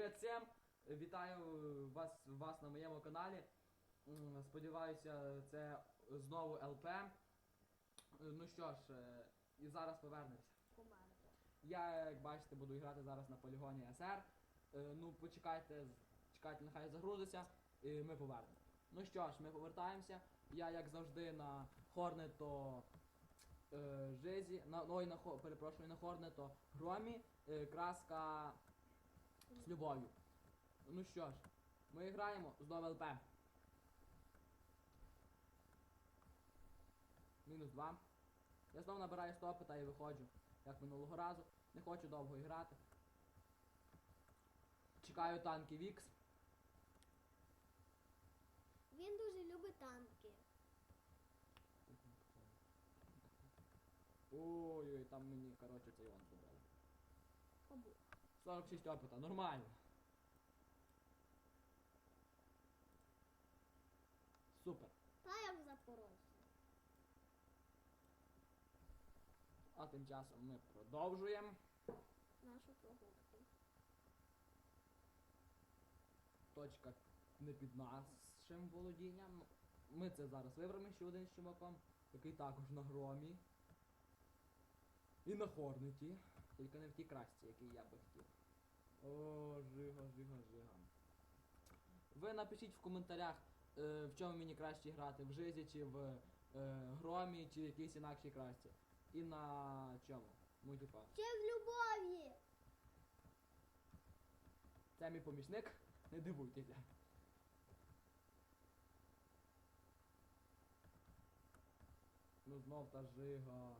Привіт всім! Вітаю вас, вас на моєму каналі. Сподіваюся, це знову ЛП. Ну що ж, е, і зараз повернемося. Я, як бачите, буду грати зараз на полігоні СР. Е, Ну, почекайте, чекайте, нехай загрузиться, і ми повернемо. Ну що ж, ми повертаємося. Я, як завжди, на Хорнето е, Жизі, на, ой, на, перепрошую, на Хорнето Громі, краска з любов'ю. Ну що ж, ми граємо знову ЛП. Мінус 2. Я знову набираю стопита і виходжу, як минулого разу. Не хочу довго грати. Чекаю танки Вікс. Він дуже любить танки. Ой-ой, там мені, коротше, цей он забрали. Кабу. 46 опита, нормально. Супер. Та як запорожці. А тим часом ми продовжуємо. Нашу прогулку. Точка не під нашим володінням. Ми це зараз виберемо ще один з чумаком, який також на громі. І на хорнеті. Тільки не в тій красці, який я би хотів. О, жига, жига, жига. Ви напишіть в коментарях, е, в чому мені краще грати, в жизі чи в е, громі, чи в якійсь інакшій красці. І на чому? Ну, типа. Ще в любові! Це мій помічник, не дивуйтеся. Ну знов та жига.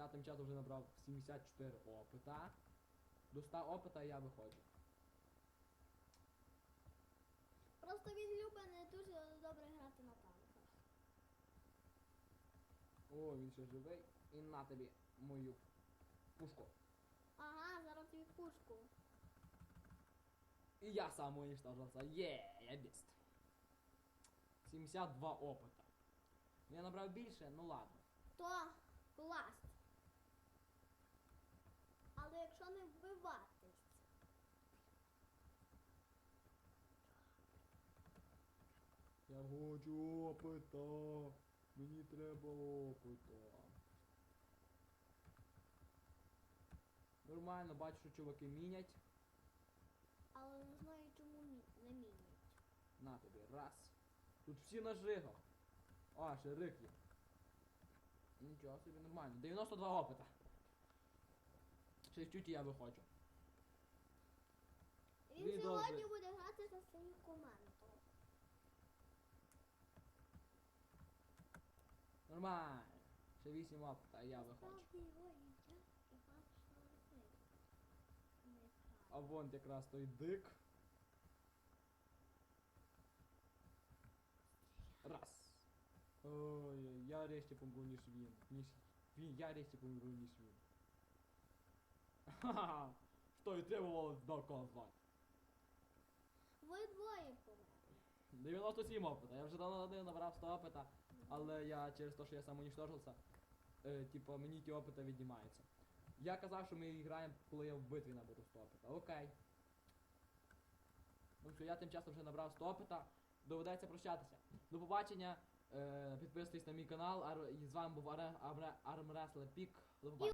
Я тим часом вже набрав 74 опита. До 100 опита я виходжу. Просто він любить не дуже добре грати на танках. О, він ще живий. І на тобі мою пушку. Ага, зараз тобі пушку. І я сам уничтожився. Є, я біст. 72 опита. Я набрав більше, ну ладно. То класть. Не вбиватись. Я хочу опита. Мені треба опита. Нормально, бачу, що чуваки мінять. Але не знаю, чому мі- не мінять. На тобі, раз. Тут всі нажигав. А, ще рик є. Нічого собі нормально. 92 опита. Ще чуть і я виходжу. Він Він сьогодні добре. буде грати за свою команду. Нормально. Ще 8 опита, а я виходжу. Справді його їдять і бачно робити. Не А вон якраз той дик. Раз. Ой, я решті помру, ніж він. Ніж він, я решті помру, ніж він. Ха-ха! І требувалось доказати. Ви двоє померли. 97 опита. Я вже давно один набрав 100 опита, але я через те, що я сам уничтожився, е, типу, мені ті опита віднімаються. Я казав, що ми граємо, коли я в битві наберу 100 опита. Окей. Ну що я тим часом вже набрав 100 опита, доведеться прощатися. До побачення. Е, підписуйтесь на мій канал. Ар- і з вами був Армреслер Пік. До побачення.